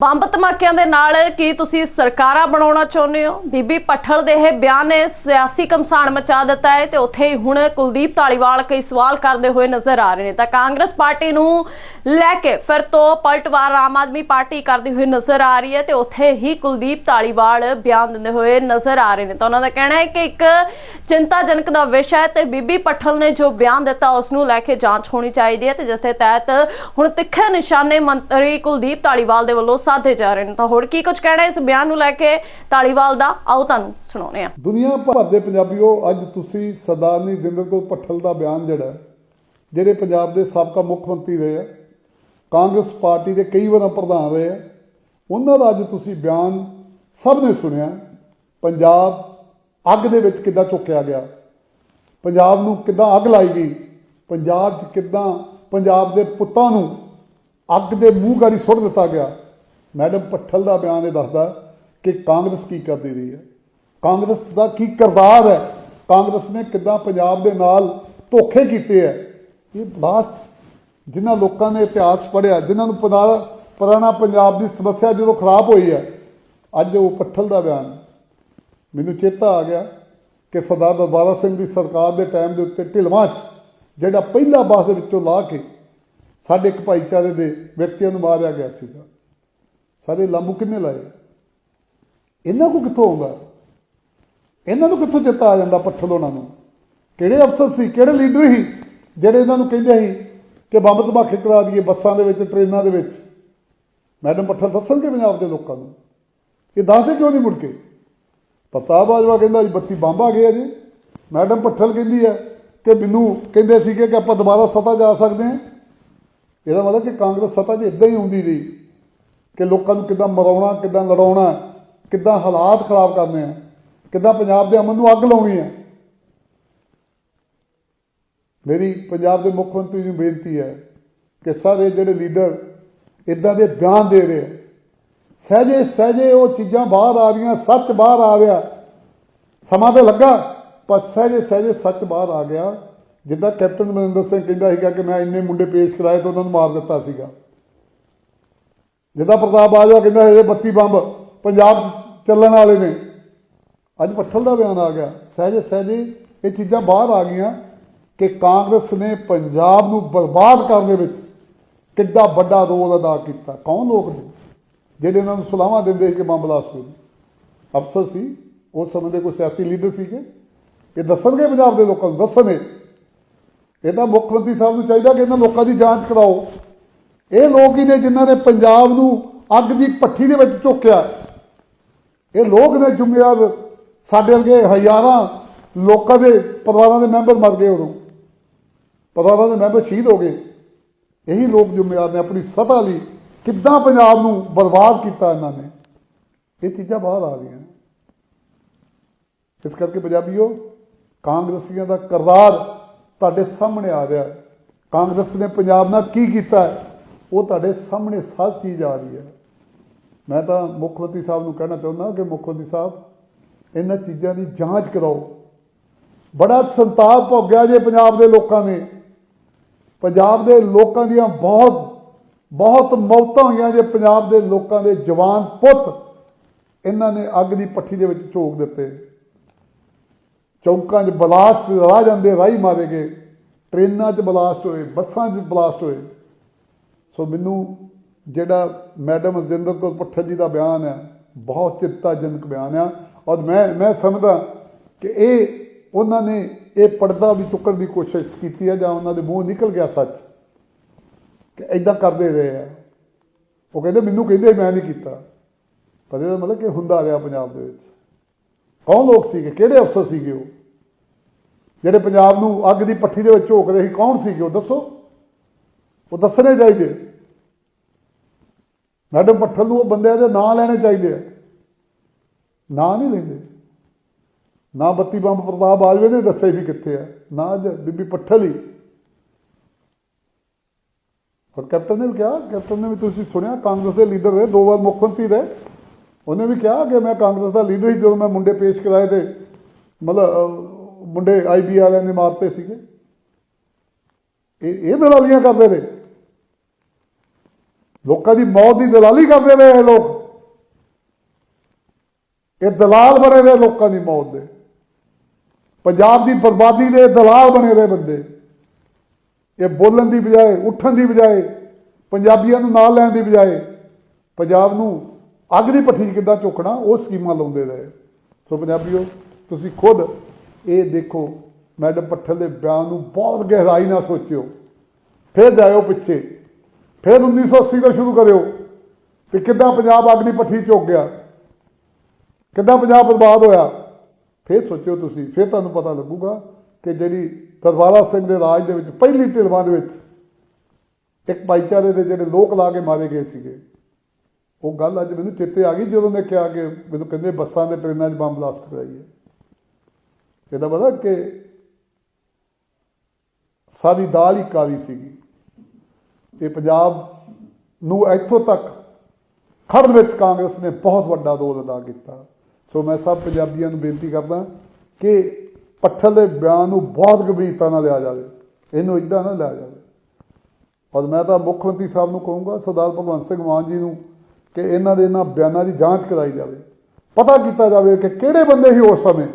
Bomb ਧਮਾਕਿਆਂ ਦੇ ਨਾਲ ਕੀ ਤੁਸੀਂ ਸਰਕਾਰਾਂ ਬਣਾਉਣਾ ਚਾਹੁੰਦੇ ਹੋ? ਬੀਬੀ ਪੱਠਲ ਦੇ ਇਹ ਬਿਆਨ ਨੇ ਸਿਆਸੀ ਕਮਸਾਨ ਮਚਾ ਦਿੱਤਾ ਹੈ ਤੇ ਉੱਥੇ ਹੀ ਹੁਣ ਕੁਲਦੀਪ ਧਾਲੀਵਾਲ ਕਈ ਸਵਾਲ ਕਰਦੇ ਹੋਏ ਨਜ਼ਰ ਆ ਰਹੇ ਨੇ। ਤਾਂ ਕਾਂਗਰਸ ਪਾਰਟੀ ਨੂੰ ਲੈ ਕੇ ਫਿਰ ਤੋਂ ਪਲਟਵਾਰ ਆਮ ਆਦਮੀ ਪਾਰਟੀ ਕਰਦੀ ਹੋਈ ਨਜ਼ਰ ਆ ਰਹੀ ਹੈ ਤੇ ਉੱਥੇ ਹੀ ਕੁਲਦੀਪ ਧਾਲੀਵਾਲ ਬਿਆਨ ਦਿੰਦੇ ਹੋਏ ਨਜ਼ਰ ਆ ਰਹੇ ਨੇ। ਤਾਂ ਉਹਨਾਂ ਦਾ ਕਹਿਣਾ ਹੈ ਕਿ ਇੱਕ ਚਿੰਤਾਜਨਕ ਦਾ ਵਿਸ਼ਾ ਹੈ ਤੇ ਬੀਬੀ ਪੱਠਲ ਨੇ ਜੋ ਬਿਆਨ ਦਿੱਤਾ ਉਸ ਨੂੰ ਲੈ ਕੇ ਜਾਂਚ ਹੋਣੀ ਚਾਹੀਦੀ ਹੈ ਤੇ ਜਿਸ ਦੇ ਤਹਿਤ ਹੁਣ ਤਿੱਖੇ ਨਿਸ਼ਾਨੇ ਮੰਤਰੀ ਕੁਲਦੀਪ ਧਾਲੀਵਾਲ ਦੇ ਵੱਲੋਂ ਸਾਧੇ ਜਾ ਰਹੇ ਨੇ। ਤਾਂ ਹੋਰ ਕੀ ਕੁਝ ਕਹਿਣਾ ਇਸ ਬਿਆਨ ਨੂੰ ਲੈ ਕੇ? ਧਾਲੀਵਾਲ ਦਾ ਆਓ ਤੁਹਾਨੂੰ ਸੁਣਾਉਂਦੇ ਹਾਂ। ਦੁਨੀਆ ਭਰ ਦੇ ਪੰਜਾਬੀਓ, ਅੱਜ ਤੁਸੀਂ ਸਰਦਾਰਨੀ ਜਿੰਦਰ ਕੌਰ ਪੱਠਲ ਦਾ ਬਿਆਨ ਜਿਹੜਾ ਜਿਹੜੇ ਪੰਜਾਬ ਦੇ ਸਾਬਕਾ ਮੁੱਖ ਮੰਤਰੀ ਰਹੇ ਆ, ਕਾਂਗਰਸ ਪਾਰਟੀ ਦੇ ਕਈ ਵਾਰ ਪ੍ਰਧਾਨ ਰਹੇ ਆ, ਉਹਨਾਂ ਦਾ ਅੱਜ ਤੁਸੀਂ ਬਿਆਨ ਸਭ ਨੇ ਸੁਣਿਆ। ਪੰਜਾਬ ਅੱਗ ਦੇ ਵਿੱਚ ਕਿੱਦਾਂ ਚੁੱਕਿਆ ਗਿਆ? ਪੰਜਾਬ ਨੂੰ ਕਿੱਦਾਂ ਅੱਗ ਲਾਈ ਗਈ? ਪੰਜਾਬ 'ਚ ਕਿੱਦਾਂ ਪੰਜਾਬ ਦੇ ਪੁੱਤਾਂ ਨੂੰ ਅੱਗ ਦੇ ਮੂੰਹ ਗਾੜੀ ਸੁੱਟ ਦਿੱਤਾ ਗਿਆ? ਮੈਡਮ ਪੱਠਲ ਦਾ ਬਿਆਨ ਇਹ ਦੱਸਦਾ ਕਿ ਕਾਂਗਰਸ ਕੀ ਕਰਦੀ ਰਹੀ ਹੈ। ਕਾਂਗਰਸ ਦਾ ਕੀ ਕਿਰਦਾਰ ਹੈ? ਕਾਂਗਰਸ ਨੇ ਕਿੱਦਾਂ ਪੰਜਾਬ ਦੇ ਨਾਲ ਧੋਖੇ ਕੀਤੇ ਹੈ? ਇਹ ਲਾਸਟ ਜਿਨ੍ਹਾਂ ਲੋਕਾਂ ਨੇ ਇਤਿਹਾਸ ਪੜ੍ਹਿਆ, ਜਿਨ੍ਹਾਂ ਨੂੰ ਪੁਰਾ- ਪੁਰਾਣਾ ਪੰਜਾਬ ਦੀ ਸਮੱਸਿਆ ਜਦੋਂ ਖਰਾਬ ਹੋਈ ਹੈ, ਅੱਜ ਉਹ ਪੱਠਲ ਦਾ ਬਿਆਨ ਮੈਨੂੰ ਚੇਤਾ ਆ ਗਿਆ ਕਿ ਸਰਦਾਰ ਦਰਬਾਰਾ ਸਿੰਘ ਦੀ ਸਰਕਾਰ ਦੇ ਟਾਈਮ ਦੇ ਉੱਤੇ ਢਿਲਵਾਂ 'ਚ, ਜਿਹੜਾ ਪਹਿਲਾ ਬੱਸ ਦੇ ਵਿੱਚੋਂ ਲਾ ਕੇ ਸਾਡੇ ਇੱਕ ਭਾਈਚਾਰੇ ਦੇ ਵਿਅਕਤੀਆਂ ਨੂੰ ਮਾਰਿਆ ਗਿਆ ਸੀਗਾ। ਸਾਰੇ ਲਾਂਬੂ ਕਿੰਨੇ ਲਾਏ? ਇਹਨਾਂ ਕੋ ਕਿੱਥੋਂ ਆਉਂਦਾ? ਇਹਨਾਂ ਨੂੰ ਕਿੱਥੋਂ ਚੇਤਾ ਆ ਜਾਂਦਾ ਪੱਠਲ ਉਹਨਾਂ ਨੂੰ? ਕਿਹੜੇ ਅਫਸਰ ਸੀ? ਕਿਹੜੇ ਲੀਡਰ ਸੀ? ਜਿਹੜੇ ਇਹਨਾਂ ਨੂੰ ਕਹਿੰਦੇ ਸੀ ਕਿ ਬੰਬ ਧਮਾਕੇ ਕਰਾ ਦਈਏ ਬੱਸਾਂ ਦੇ ਵਿੱਚ, ਟ੍ਰੇਨਾਂ ਦੇ ਵਿੱਚ? ਮੈਡਮ ਪੱਠਲ ਦੱਸਣਗੇ ਪੰਜਾਬ ਦੇ ਲੋਕਾਂ ਨੂੰ? ਇਹ ਦੱਸਦੇ ਕਿਉਂ ਨਹੀਂ ਮੁੜ ਕੇ? ਪ੍ਰਤਾਪ ਬਾਜਵਾ ਕਹਿੰਦਾ ਜੀ 32 ਬੰਬ ਆ ਗਏ ਆ ਜੀ। ਮੈਡਮ ਪੱਠਲ ਕਹਿੰਦੀ ਹੈ ਕਿ ਮੈਨੂੰ ਕਹਿੰਦੇ ਸੀਗੇ ਕਿ ਆਪਾਂ ਦੁਬਾਰਾ ਸੱਤਾ ਜਾ ਸਕਦੇ ਹਾਂ। ਇਹਦਾ ਮਤਲਬ ਕਿ ਕਾਂਗਰਸ ਸੱਤਾ 'ਚ ਇਦਾਂ ਹੀ ਹੁੰਦੀ ਰਹੀ। ਕਿ ਲੋਕਾਂ ਨੂੰ ਕਿੱਦਾਂ ਮਰਾਉਣਾ ਕਿੱਦਾਂ ਲੜਾਉਣਾ ਕਿੱਦਾਂ ਹਾਲਾਤ ਖਰਾਬ ਕਰਨੇ ਆ ਕਿੱਦਾਂ ਪੰਜਾਬ ਦੇ ਅਮਨ ਨੂੰ ਅੱਗ ਲਾਉਣੀ ਹੈ ਮੇਰੀ ਪੰਜਾਬ ਦੇ ਮੁੱਖ ਮੰਤਰੀ ਨੂੰ ਬੇਨਤੀ ਹੈ ਕਿ ਸਾਰੇ ਜਿਹੜੇ ਲੀਡਰ ਇਦਾਂ ਦੇ ਬਿਆਨ ਦੇ ਰਹੇ ਆ, ਸਹਿਜੇ ਸਹਿਜੇ ਉਹ ਚੀਜ਼ਾਂ ਬਾਹਰ ਆ ਰਹੀਆਂ ਸੱਚ ਬਾਹਰ ਆ ਰਿਹਾ ਸਮਾਂ ਤਾਂ ਲੱਗਾ ਪਰ ਸਹਿਜੇ ਸਹਿਜੇ ਸੱਚ ਬਾਹਰ ਆ ਗਿਆ। ਜਿੱਦਾਂ ਕੈਪਟਨ ਮਨਿੰਦਰ ਸਿੰਘ ਕਹਿੰਦਾ ਸੀਗਾ ਕਿ ਮੈਂ ਇੰਨੇ ਮੁੰਡੇ ਪੇਸ਼ ਕਰਾਏ ਤਾਂ ਉਹਨਾਂ ਨੂੰ ਮਾਰ ਦਿੱਤਾ ਸੀਗਾ। ਜਿੱਦਾਂ ਪ੍ਰਤਾਪ ਬਾਜਵਾ ਕਹਿੰਦਾ ਇਹ 32 ਬੰਬ ਪੰਜਾਬ 'ਚ ਚੱਲਣ ਵਾਲੇ ਨੇ। ਅੱਜ ਪੱਠਲ ਦਾ ਬਿਆਨ ਆ ਗਿਆ। ਸਹਿਜੇ ਸਹਿਜੇ ਇਹ ਚੀਜ਼ਾਂ ਬਾਹਰ ਆ ਗਈਆਂ ਕਿ ਕਾਂਗਰਸ ਨੇ ਪੰਜਾਬ ਨੂੰ ਬਰਬਾਦ ਕਰਨ ਦੇ ਵਿੱਚ ਕਿੱਡਾ ਵੱਡਾ ਰੋਲ ਅਦਾ ਕੀਤਾ। ਕੌਣ ਲੋਕ ਨੇ ਜਿਹੜੇ ਉਹਨਾਂ ਨੂੰ ਸੁਲਾਹਾਂ ਦਿੰਦੇ ਸੀ ਕਿ ਮਾਮਲਾ ਬਲਾਸਟ ਅਫਸਰ ਸੀ ਉਸ ਸਮੇਂ ਦੇ ਕੋਈ ਸਿਆਸੀ ਲੀਡਰ ਸੀਗੇ। ਇਹ ਦੱਸਣਗੇ ਪੰਜਾਬ ਦੇ ਲੋਕਾਂ ਨੂੰ ਦੱਸਣੇ ਇਹ ਮੁੱਖ ਮੰਤਰੀ ਸਾਹਿਬ ਨੂੰ ਚਾਹੀਦਾ ਕਿ ਇਹਨਾਂ ਲੋਕਾਂ ਦੀ ਜਾਂਚ ਕਰਾਓ। ਇਹ ਲੋਕ ਹੀ ਨੇ ਜਿਨ੍ਹਾਂ ਨੇ ਪੰਜਾਬ ਨੂੰ ਅੱਗ ਦੀ ਭੱਠੀ ਦੇ ਵਿੱਚ ਝੋਕਿਆ ਇਹ ਲੋਕ ਨੇ ਜ਼ਿੰਮੇਵਾਰ ਸਾਡੇ ਵਰਗੇ ਹਜ਼ਾਰਾਂ ਲੋਕਾਂ ਦੇ ਪਰਿਵਾਰਾਂ ਦੇ ਮੈਂਬਰ ਮਰ ਗਏ ਉਦੋਂ। ਪਰਿਵਾਰਾਂ ਦੇ ਮੈਂਬਰ ਸ਼ਹੀਦ ਹੋ ਗਏ। ਇਹੀ ਲੋਕ ਜ਼ਿੰਮੇਵਾਰ ਨੇ ਆਪਣੀ ਸਤਾ ਲਈ ਕਿੱਦਾਂ ਪੰਜਾਬ ਨੂੰ ਬਰਬਾਦ ਕੀਤਾ ਇਹਨਾਂ ਨੇ। ਇਹ ਚੀਜ਼ਾਂ ਬਾਹਰ ਆ ਰਹੀਆਂ ਇਸ ਕਰਕੇ ਪੰਜਾਬੀਓ, ਕਾਂਗਰਸੀਆਂ ਦਾ ਕਿਰਦਾਰ ਤੁਹਾਡੇ ਸਾਹਮਣੇ ਆ ਰਿਹਾ। ਕਾਂਗਰਸ ਨੇ ਪੰਜਾਬ ਨਾਲ ਕੀ ਕੀਤਾ ਹੈ? ਉਹ ਤੁਹਾਡੇ ਸਾਹਮਣੇ ਸਭ ਚੀਜ਼ ਆ ਰਹੀ ਹੈ। ਮੈਂ ਤਾਂ ਮੁੱਖ ਮੰਤਰੀ ਸਾਹਿਬ ਨੂੰ ਕਹਿਣਾ ਚਾਹੁੰਦਾ ਕਿ ਮੁੱਖ ਮੰਤਰੀ ਸਾਹਿਬ, ਇਹਨਾਂ ਚੀਜ਼ਾਂ ਦੀ ਜਾਂਚ ਕਰਾਓ। ਬੜਾ ਸੰਤਾਪ ਭੋਗਿਆ ਜੇ ਪੰਜਾਬ ਦੇ ਲੋਕਾਂ ਨੇ। ਪੰਜਾਬ ਦੇ ਲੋਕਾਂ ਦੀਆਂ ਬਹੁਤ ਬਹੁਤ ਮੌਤਾਂ ਹੋਈਆਂ ਜੇ ਪੰਜਾਬ ਦੇ ਲੋਕਾਂ ਦੇ ਜਵਾਨ ਪੁੱਤ। ਇਹਨਾਂ ਨੇ ਅੱਗ ਦੀ ਪੱਠੀ ਦੇ ਵਿੱਚ ਝੋਕ ਦਿੱਤੇ। ਚੌਂਕਾਂ 'ਚ ਬਲਾਸਟ ਰਾਹ ਜਾਂਦੇ ਰਾਹੀ ਮਾਰੇ ਗਏ। ਟ੍ਰੇਨਾਂ 'ਚ ਬਲਾਸਟ ਹੋਏ, ਬੱਸਾਂ 'ਚ ਬਲਾਸਟ ਹੋਏ। ਸੋ ਮੈਨੂੰ ਜਿਹੜਾ ਮੈਡਮ ਰਜਿੰਦਰ ਕੌਰ ਪੱਠਲ ਜੀ ਦਾ ਬਿਆਨ ਹੈ, ਬਹੁਤ ਚਿੰਤਾਜਨਕ ਬਿਆਨ ਆ। ਔਰ ਮੈਂ ਮੈਂ ਸਮਝਦਾ ਕਿ ਇਹ, ਉਹਨਾਂ ਨੇ ਇਹ ਪਰਦਾ ਵੀ ਚੁੱਕਣ ਦੀ ਕੋਸ਼ਿਸ਼ ਕੀਤੀ ਹੈ ਜਾਂ ਉਹਨਾਂ ਦੇ ਮੂੰਹ ਨਿਕਲ ਗਿਆ ਸੱਚ ਕਿ ਐਦਾਂ ਕਰਦੇ ਰਹੇ ਆ। ਉਹ ਕਹਿੰਦੇ, ਮੈਨੂੰ ਕਹਿੰਦੇ, ਮੈਂ ਨਹੀਂ ਕੀਤਾ। ਪਰ ਇਹਦਾ ਮਤਲਬ ਕਿ ਹੁੰਦਾ ਰਿਹਾ ਪੰਜਾਬ ਦੇ ਵਿੱਚ। ਕੌਣ ਲੋਕ ਸੀਗੇ? ਕਿਹੜੇ ਅਫਸਰ ਸੀਗੇ ਉਹ? ਜਿਹੜੇ ਪੰਜਾਬ ਨੂੰ ਅੱਗ ਦੀ ਪੱਠੀ ਦੇ ਵਿੱਚ ਝੋਕਦੇ ਸੀ, ਕੌਣ ਸੀਗੇ ਉਹ? ਦੱਸੋ। ਉਹ ਦੱਸਣੇ ਚਾਹੀਦੇ। ਮੈਡਮ ਪੱਠਲ ਨੂੰ ਉਹ ਬੰਦਿਆਂ ਦੇ ਨਾਂ ਲੈਣੇ ਚਾਹੀਦੇ ਆ। ਨਾਂ ਨਹੀਂ ਲੈਂਦੇ। ਨਾ ਬੱਤੀ ਬੰਬ ਪ੍ਰਤਾਪ ਬਾਜਵੇ ਨੇ ਦੱਸੇ ਵੀ ਕਿੱਥੇ ਆ। ਨਾ ਅੱਜ ਬੀਬੀ ਪੱਠਲ ਹੀ। ਪਰ ਕੈਪਟਨ ਨੇ ਵੀ ਕਿਹਾ ਕੈਪਟਨ ਨੇ ਵੀ ਤੁਸੀਂ ਸੁਣਿਆ ਕਾਂਗਰਸ ਦੇ ਲੀਡਰ ਦੇ ਦੋ ਵਾਰ ਮੁੱਖ ਮੰਤਰੀ ਰਹੇ ਉਹਨੇ ਵੀ ਕਿਹਾ ਕਿ ਮੈਂ ਕਾਂਗਰਸ ਦਾ ਲੀਡਰ ਸੀ ਜਦੋਂ ਮੈਂ ਮੁੰਡੇ ਪੇਸ਼ ਕਰਾਏ ਤੇ ਮਤਲਬ ਅਹ, ਮੁੰਡੇ ਆਈਬੀ ਵਾਲਿਆਂ ਨੇ ਮਾਰਤੇ ਸੀਗੇ। ਇਹ ਇਹ ਦਲਾਲੀਆਂ ਕਰਦੇ ਨੇ ਲੋਕਾਂ ਦੀ ਮੌਤ ਦੀ ਦਲਾਲੀ ਕਰਦੇ ਰਹੇ ਇਹ ਲੋਕ। ਇਹ ਦਲਾਲ ਬਣੇ ਰਹੇ ਲੋਕਾਂ ਦੀ ਮੌਤ ਦੇ। ਪੰਜਾਬ ਦੀ ਬਰਬਾਦੀ ਦੇ ਦਲਾਲ ਬਣੇ ਰਹੇ ਬੰਦੇ। ਇਹ ਬੋਲਣ ਦੀ ਬਜਾਏ, ਉੱਠਣ ਦੀ ਬਜਾਏ, ਪੰਜਾਬੀਆਂ ਨੂੰ ਨਾਲ ਲੈਣ ਦੀ ਬਜਾਏ, ਪੰਜਾਬ ਨੂੰ ਅੱਗ ਦੀ ਭੱਠੀ 'ਚ ਕਿੱਦਾਂ ਝੁਕਣਾ ਉਹ ਸਕੀਮਾਂ ਲਾਉਂਦੇ ਰਹੇ। ਸੋ ਪੰਜਾਬੀਓ, ਤੁਸੀਂ ਖੁਦ ਇਹ ਦੇਖੋ, ਮੈਡਮ ਪੱਠਲ ਦੇ ਬਿਆਨ ਨੂੰ ਬਹੁਤ ਗਹਿਰਾਈ ਨਾਲ ਸੋਚਿਓ। ਫਿਰ ਜਾਇਓ ਪਿੱਛੇ। ਫਿਰ 1980 ਤੋਂ ਸ਼ੁਰੂ ਕਰਿਓ ਕਿ ਕਿੱਦਾਂ ਪੰਜਾਬ ਅੱਗ ਪੱਠੀ ਭੱਠੀ ਗਿਆ। ਕਿੱਦਾਂ ਪੰਜਾਬ ਬਰਬਾਦ ਹੋਇਆ। ਫਿਰ ਸੋਚਿਓ ਤੁਸੀਂ, ਫਿਰ ਤੁਹਾਨੂੰ ਪਤਾ ਲੱਗੂਗਾ ਕਿ ਜਿਹੜੀ ਦਰਬਾਰਾ ਸਿੰਘ ਦੇ ਰਾਜ ਦੇ ਵਿੱਚ ਪਹਿਲੀ ਢਿਲਵਾਂ ਦੇ ਵਿੱਚ ਇੱਕ ਭਾਈਚਾਰੇ ਦੇ ਜਿਹੜੇ ਲੋਕ ਲਾ ਕੇ ਮਾਰੇ ਗਏ ਸੀਗੇ। ਉਹ ਗੱਲ ਅੱਜ ਮੈਨੂੰ ਚੇਤੇ ਆ ਗਈ ਜਦੋਂ ਨੇ ਕਿਹਾ ਕਿ ਮੈਨੂੰ ਕਹਿੰਦੇ ਬੱਸਾਂ ਦੇ ਟ੍ਰੇਨਾਂ 'ਚ ਬੰਬ ਬਲਾਸਟ ਕਰਾਈਏ ਇਹਦਾ ਪਤਾ ਕਿ ਸਾਡੀ ਦਾਲ ਹੀ ਕਾਲੀ ਸੀਗੀ। ਇਹ ਪੰਜਾਬ ਨੂੰ ਇੱਥੋਂ ਤੱਕ ਖੜਨ ਵਿੱਚ ਕਾਂਗਰਸ ਨੇ ਬਹੁਤ ਵੱਡਾ ਰੋਲ ਅਦਾ ਕੀਤਾ। ਸੋ ਮੈਂ ਸਭ ਪੰਜਾਬੀਆਂ ਨੂੰ ਬੇਨਤੀ ਕਰਦਾ ਕਿ ਪੱਠਲ ਦੇ ਬਿਆਨ ਨੂੰ ਬਹੁਤ ਗੰਭੀਰਤਾ ਨਾਲ ਲਿਆ ਜਾਵੇ। ਇਹਨੂੰ ਇਦਾਂ ਨਾ ਲਿਆ ਜਾਵੇ। ਪਰ ਮੈਂ ਤਾਂ ਮੁੱਖ ਮੰਤਰੀ ਸਾਹਿਬ ਨੂੰ ਕਹੂੰਗਾ, ਸਰਦਾਰ ਭਗਵੰਤ ਸਿੰਘ ਮਾਨ ਜੀ ਨੂੰ ਕਿ ਇਹਨਾਂ ਦੇ ਇਹਨਾਂ ਬਿਆਨਾਂ ਦੀ ਜਾਂਚ ਕਰਾਈ ਜਾਵੇ। ਪਤਾ ਕੀਤਾ ਜਾਵੇ ਕਿ ਕਿਹੜੇ ਬੰਦੇ ਹੀ ਉਸ ਸਮੇਂ